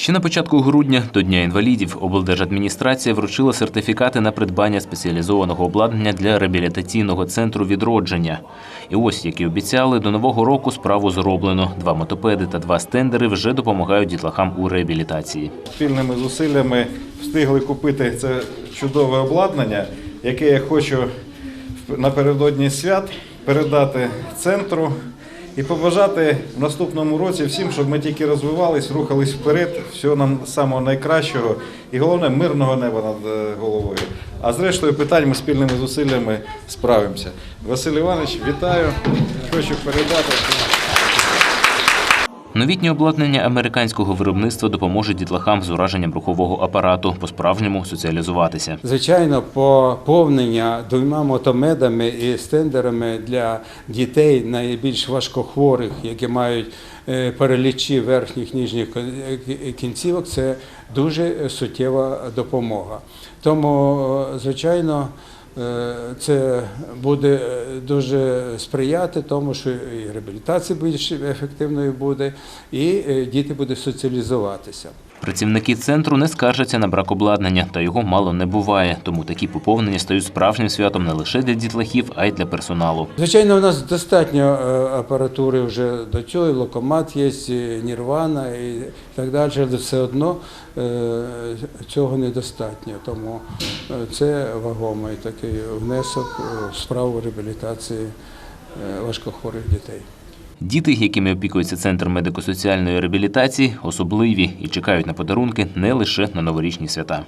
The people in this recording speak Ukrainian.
Ще на початку грудня до Дня інвалідів облдержадміністрація вручила сертифікати на придбання спеціалізованого обладнання для реабілітаційного центру відродження. І ось, як і обіцяли, до нового року справу зроблено. Два мотопеди та два стендери вже допомагають дітлахам у реабілітації. Спільними зусиллями встигли купити це чудове обладнання, яке я хочу напередодні свят передати центру і побажати в наступному році всім, щоб ми тільки розвивались, рухались вперед, всього нам самого найкращого і головне мирного неба над е, головою. А зрештою питань ми спільними зусиллями справимося. Василь Іванович, вітаю. Хочу передати. Новітнє обладнання американського виробництва допоможе дітлахам з ураженням рухового апарату по-справжньому соціалізуватися. Звичайно, поповнення двома мотомедами і стендерами для дітей найбільш важкохворих, які мають е, паралічі верхніх ніжніх кон- кінцівок, це дуже суттєва допомога. Тому, е, звичайно, е, це буде е, дуже сприяти тому, що і реабілітація більш ефективною буде, і е, діти будуть соціалізуватися. Працівники центру не скаржаться на брак обладнання, та його мало не буває. Тому такі поповнення стають справжнім святом не лише для дітлахів, а й для персоналу. Звичайно, у нас достатньо е, апаратури вже до цього, і локомат є, і Нірвана і так далі, але все одно е, цього недостатньо. Тому е, це вагомий такий внесок в справу реабілітації е, важкохворих дітей. Діти, якими опікується центр медико-соціальної реабілітації, особливі і чекають на подарунки не лише на новорічні свята.